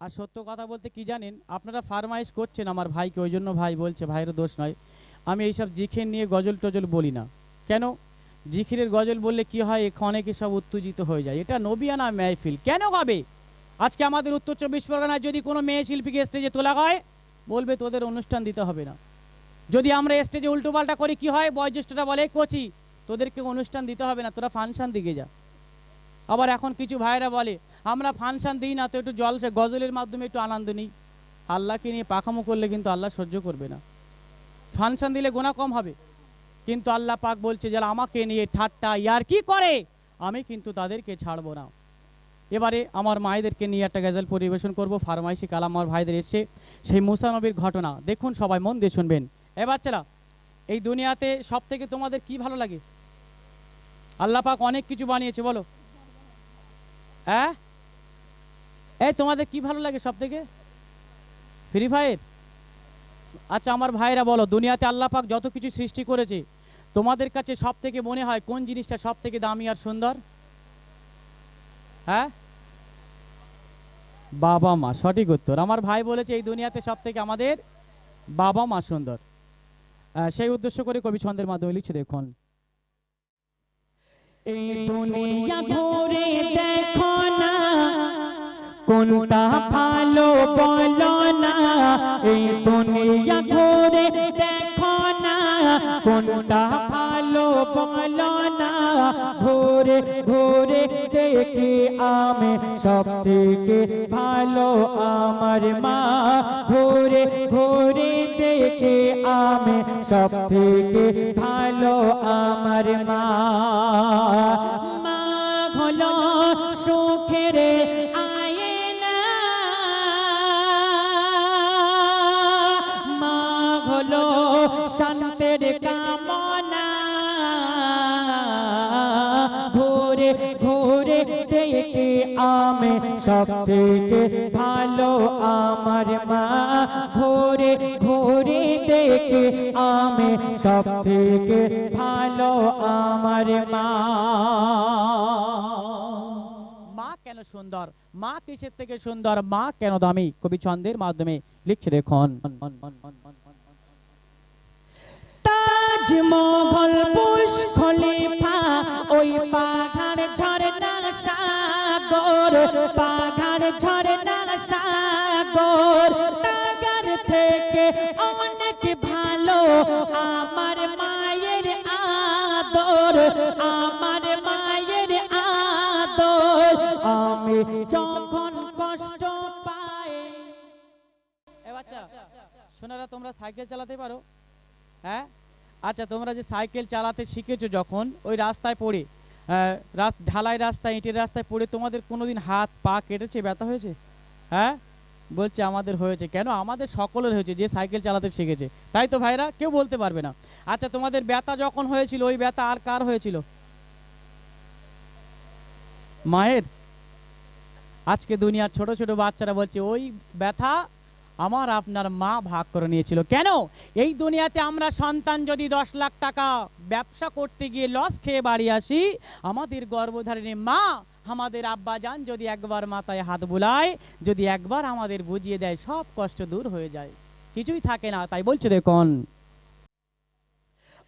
আর সত্য কথা বলতে কি জানেন? আপনারা ফারমাইশ করছেন আমার ভাইকে, ওই জন্য ভাই বলছে, ভাইয়েরও দোষ নয়। আমি এইসব জিখির নিয়ে গজল টজল বলি না। কেন? জিখিরের গজল বললে কি হয়? অনেকে সব উত্তেজিত হয়ে যায়। এটা নবিয়ানা মেহফিল? কেন হবে আজকে আমাদের উত্তর চব্বিশ পরগনায় যদি কোনো মেয়ে শিল্পীকে স্টেজে তোলা হয়, বলবে তোদের অনুষ্ঠান দিতে হবে না। যদি আমরা স্টেজে উল্টোপাল্টা করি, কি হয়? বয়োজ্যেষ্ঠরা বলে, কোচি, তোদেরকে অনুষ্ঠান দিতে হবে না, তোরা ফাংশন দিকে যা। আবার এখন কিছু ভাইরা বলে, আমরা ফাংশন দিই না তো একটু জলসে, গজলের মাধ্যমে একটু আনন্দ নিই। আল্লাহকে নিয়ে পাখামো করলে কিন্তু আল্লাহ সহ্য করবে না। ফাংশন দিলে গোনা কম হবে। কিন্তু আল্লাহ পাক বলছে, যারা আমাকে নিয়ে ঠাট্টা ইয়ার কি করে? আমি কিন্তু তাদেরকে ছাড়বো না। এবারে আমার মায়েদেরকে নিয়ে একটা গজল পরিবেশন করব। ফার্মাইসি কাল আমার ভাইদের এসছে। সেই মুসানবীর ঘটনা, দেখুন সবাই মন দিয়ে শুনবেন। এ বাচ্চারা, এই দুনিয়াতে সব থেকে তোমাদের কি ভালো লাগে? আল্লাহ পাক অনেক কিছু বানিয়েছে, বলো। হ্যাঁ? এই, তোমাদের কি ভালো লাগে সব থেকে ফ্রি ফায়ার আচ্ছা আমার ভাইরা বলো, দুনিয়াতে আল্লাহ পাক যত কিছু সৃষ্টি করেছে, তোমাদের কাছে সব থেকে মনে হয় কোন জিনিসটা সব থেকে দামি আর সুন্দর? হ্যাঁ? বাবা মা, সঠিক উত্তর। আমার ভাই বলেছে, এই দুনিয়াতে সব থেকে আমাদের বাবা মা সুন্দর। সেই উদ্দেশ্য করে কবি ছন্দের মাধ্যমে লিখছে দেখুন। এই দুনিয়া ঘুরে না কোনটা ভালো বলো না? এই দুনিয়া ঘুরে দেখো না। কোনটা ভালো বলো না? ঘুরে ঘুরে দেখি আমি সব থেকে ভালো আমার মা। ঘুরে ঘুরে দেখি আমি সব থেকে ভালো আমার মা। ঘুরে ঘুরে দেখে আমি সব থেকে ভালো আমার মা। ঘুরে ঘুরে দেখে আমি সব থেকে ভালো আমার মা। মা কেন সুন্দর? মা কিসের থেকে সুন্দর? মা কেন দামি? কবি ছন্দের মাধ্যমে লিখছে দেখুন। মহল বুশ খলিফা ওই পাহাড় ঝরনা সাগর পাহাড় ঝরনা সাগর। থেকে অনেক ভালো, আমার মায়ের আদর, আমার মায়ের আদর। আমি যখন কষ্ট পাই। বাচ্চা তোমরা সাইকেল চালাতে পারো হ্যাঁ? আচ্ছা তোমরা যে সাইকেল চালাতে শিখেছো যখন, ওই রাস্তায় পড়ে ঢালাই রাস্তায়, ইটের রাস্তায় পড়ে তোমাদের কোনোদিন হাত, পা কেটেছে, ব্যথা হয়েছে? হ্যাঁ? বলছে, আমাদের হয়েছে। কেন? আমাদের সকলের হয়েছে যে সাইকেল চালাতে শিখেছে। তাই তো ভাইরা, কেউ বলতে পারবে না। আচ্ছা তোমাদের ব্যথা যখন হয়েছিল, ওই ব্যথা আর কার হয়েছিল? মায়ের? আজকে দুনিয়ার ছোট ছোট বাচ্চারা বলছে, ওই ব্যথা আমার আপনার মা ভাগ করে নিয়েছিল। কেন? এই দুনিয়াতে আমরা সন্তান যদি দশ লাখ টাকা ব্যবসা করতে গিয়ে লস খেয়ে বাড়ি আসি, আমাদের গর্ভধারিণী মা আমাদের আব্বা যান যদি একবার মাথায় হাত বুলায়, যদি একবার আমাদের বুঝিয়ে দেয়, সব কষ্ট দূর হয়ে যায়। কিছুই থাকে না, তাই বলছে দেখুন।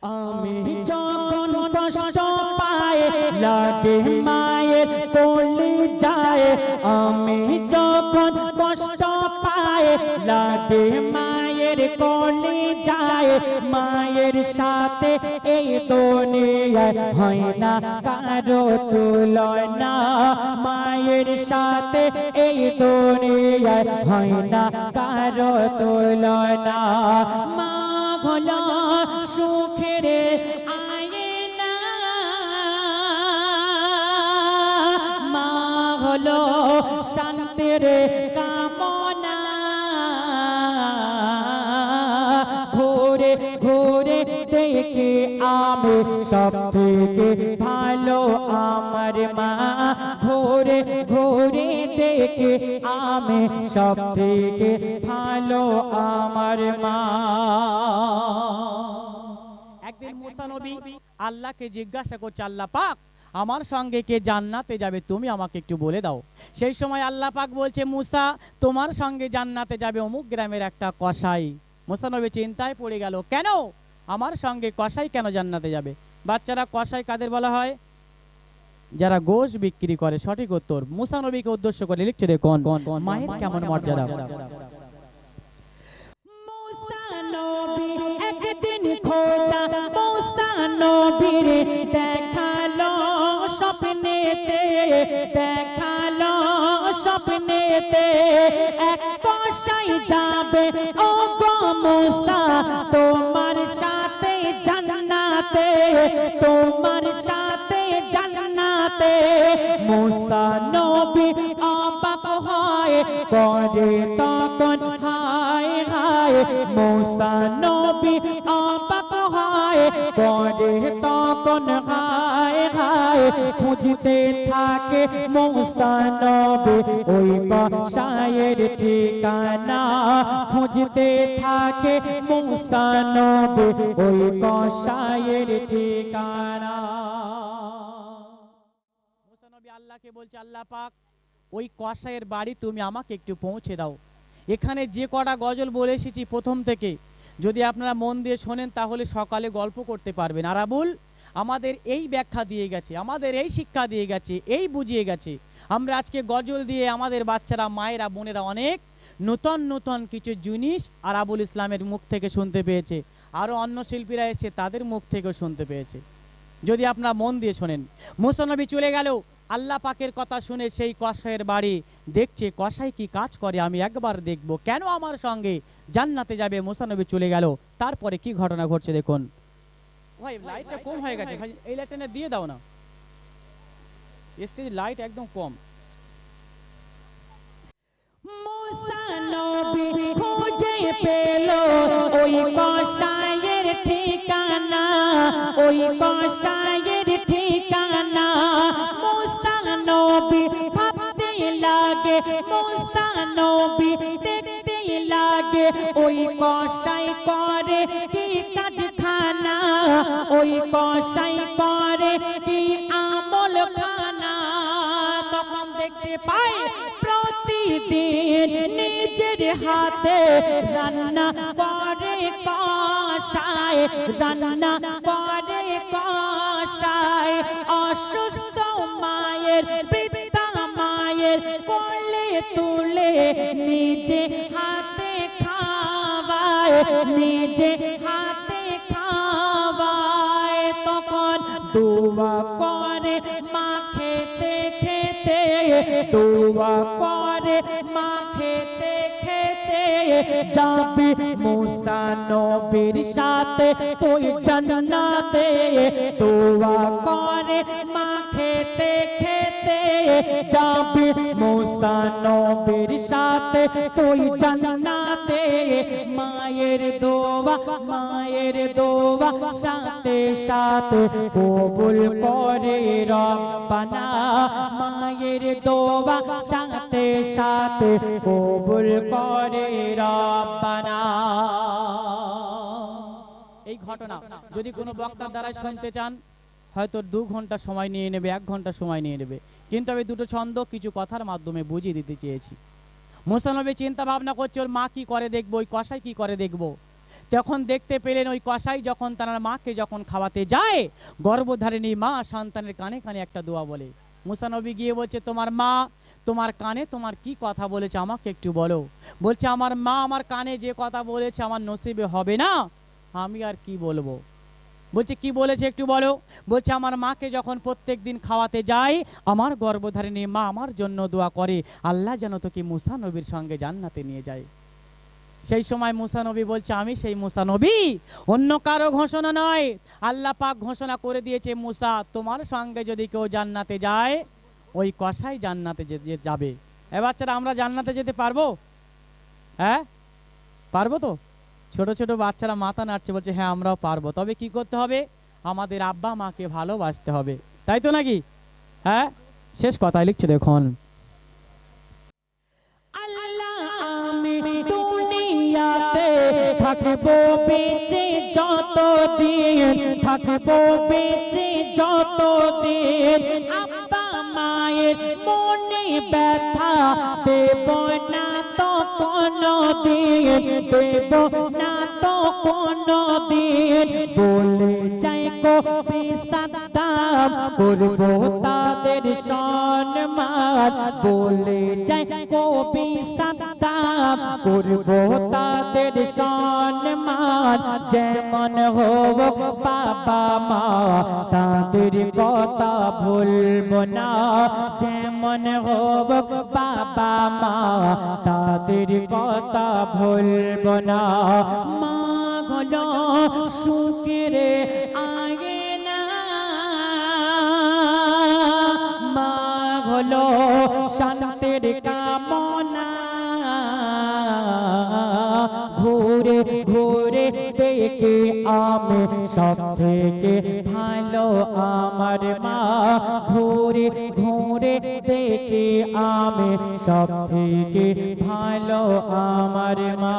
আমি যখন কষ্ট পাই লাগে মায়ের কোলে যায়, আমি যখন লাগে মায়ের কোলে যায়, মায়ের সাথে এই দুনিয়ায় হয় না কারও তুলনা। মায়ের সাথে এই দুনিয়ায় হয় না কারও তুলনা। মা হলো সুখের সব থেকে ভালো আমার মা। ঘুরে ঘুরে দেখে আমি সব থেকে ভালো আমার মা। একদিন মুসা নবী আল্লাহকে জিজ্ঞাসা করছে, আল্লাহ পাক, আমার সঙ্গে কে জান্নাতে যাবে? তুমি আমাকে একটু বলে দাও। সেই সময় আল্লাহ পাক বলছে, মুসা, তোমার সঙ্গে জান্নাতে যাবে অমুক গ্রামের একটা কসাই। মুসা নবী চিন্তায় পড়ে গেল, কেন? আমার সঙ্গে কসাই কেন জান্নাতে যাবে? বাচ্চারা কসাই কাদের বলা হয়? যারা গোশ বিক্রি করে, সঠিক উত্তর, মুসা নবীকে উদ্দেশ্য করে লিখছে দেখুন, মায়ের কেমন মর্যাদা? একদিন দেখাল স্বপ্নেতে দেখাল স্বপ্নেতে, এক কষাই যাবে ও গো মুসা, তোমার তোমার সাথে জান্নাতে মুসা নবী অবাক হয় করে তখন হায় হায় মুসা নবী অবাক হয় করে তখন হায় হায় খুঁজতে থাকে মুসা নবী ওই কষায়ের ঠিকানা খুঁজতে থাকে মুসা নবী ওই কষায়ের ঠিকানা। মুসা আল্লাহকে বলছে, আল্লাহ পাক, ওই কসাইয়ের বাড়ি তুমি আমাকে একটু পৌঁছে দাও। এখানে যে কটা গজল বলে এসেছি প্রথম থেকে। যদি আপনারা মন দিয়ে শোনেন তাহলে সকালে গল্প করতে পারবেন। আরাবুল আমাদের এই ব্যাখ্যা দিয়ে গেছে, আমাদের এই শিক্ষা দিয়ে গেছে, এই বুঝিয়ে গেছে। আমরা আজকে গজল দিয়ে আমাদের বাচ্চারা, মায়েরা, বোনেরা অনেক নতুন নতুন কিছু জিনিস আরাবুল ইসলামের মুখ থেকে শুনতে পেয়েছে। আরও অন্য শিল্পীরা এসে তাদের মুখ থেকেও শুনতে পেয়েছে। যদি আপনারা মন দিয়ে শোনেন, মুসানবী চলে গেল, আল্লাহ পাকের কথা শুনে সেই কসাইয়ের বাড়ি দেখছে, কসাই কি কাজ করে, আমি একবার দেখব। কেন আমার সঙ্গে জান্নাতে যাবে? মুসানবী চলে গেল, তারপরে কি ঘটনা ঘটছে দেখুন। ভাই লাইটটা কম হয়ে গেছে ভাই এই লাইটটা না দিয়ে দাও না। স্টেজ লাইট একদম কম। খুঁজে পেল ওই কষায়ের ঠিকানা ওই কষায়ের ঠিকানা। মুসা ভাবতে লাগে মুসা দেখতে লাগে ওই কষাই করে কি ওই কষাই করে কি আমল খানা? তখন দেখতে পাই প্রতিদিন নিজের হাতে রান্না করে কষায় রান্না করে কষায় অসুস্থ মায়ের দোয়া করে মা খেতে খেতে, দোয়া করে মা খেতে খেতে, যাবি মুসা নবীর সাথে তুই জান্নাতে, দোয়া করে মা খেতে খেতে, যাবি মুসা নবীর সাথে, তুই জান্নাতে। মায়ের দোয়া মায়ের দোয়া সাথে সাথে কবুল করে রব্বানা। মায়ের দোয়া সাথে সাথে কবুল করে রব্বানা। এই ঘটনা যদি কোনো বক্তার দ্বারা শুনতে চান হয়তো দু ঘণ্টা সময় নিয়ে নেবে, এক ঘণ্টা সময় নিয়ে নেবে। কিন্তু আমি দুটো ছন্দ কিছু কথার মাধ্যমে বুঝিয়ে দিতে চেয়েছি। মুসানবী চিন্তা ভাবনা করছে, ওর মা কি করে দেখব, ওই কষাই কি করে দেখব? তখন দেখতে পেলেন ওই কষাই যখন তার মাকে যখন খাওয়াতে যায়, গর্ভধারিণী মা সন্তানের কানে কানে একটা দোয়া বলে। মুসানবী গিয়ে বলছে, তোমার মা তোমার কানে তোমার কি কথা বলেছে আমাকে একটু বলো। বলছে, আমার মা আমার কানে যে কথা বলেছে আমার নসিবে হবে না, আমি আর কি বলব? বলছে, কি বলেছে একটু বলো? বলছে, আমার মাকে যখন প্রত্যেক দিন খাওয়াতে যাই, আমার গর্ভধারিণী মা আমার জন্য দোয়া করে, আল্লাহ যেন তোকে মুসা নবীর সঙ্গে জান্নাতে নিয়ে যায়। সেই সময় মুসা নবী বলছে, আমি সেই মুসা নবী, অন্য কারও ঘোষণা নয়। আল্লাহ পাক ঘোষণা করে দিয়েছে, মুসা, তোমার সঙ্গে যদি কেউ জান্নাতে যায়, ওই কষাই জান্নাতে যাবে। এ বাচ্চারা, আমরা জান্নাতে যেতে পারব? হ্যাঁ? পারব তো? ছোট ছোট বাচ্চারা মাথা নাড়ছে, বলছে হ্যাঁ আমরাও পারব। তবে কি করতে হবে? আমাদের আব্বা মাকে ভালোবাসতে হবে। তাই তো নাকি? হ্যাঁ? শেষ কথায় লিখছে দেখুন। থাকব বেঁচে যত দিন থাকব বেঁচে যত দিন আব্বা মায়ের মনে ব্যথা দেব না দিন দেব না। করব তাদের সম্মান। বলে চাই কো বিসাদাম করব তাদের সম্মান। যেমন হোক বাবা মা, তাদের কথা ভুলবো না। যেমন হোক বাবা মা, তাদের কথা ভুলবো না। মা গলো সুখের শান্তির কামনা। ঘুরে ঘুরে দেখে আমি সব থেকে ভালো আমার মা। ঘুরে ঘুরে দেখে আমি সব থেকে ভালো আমার মা।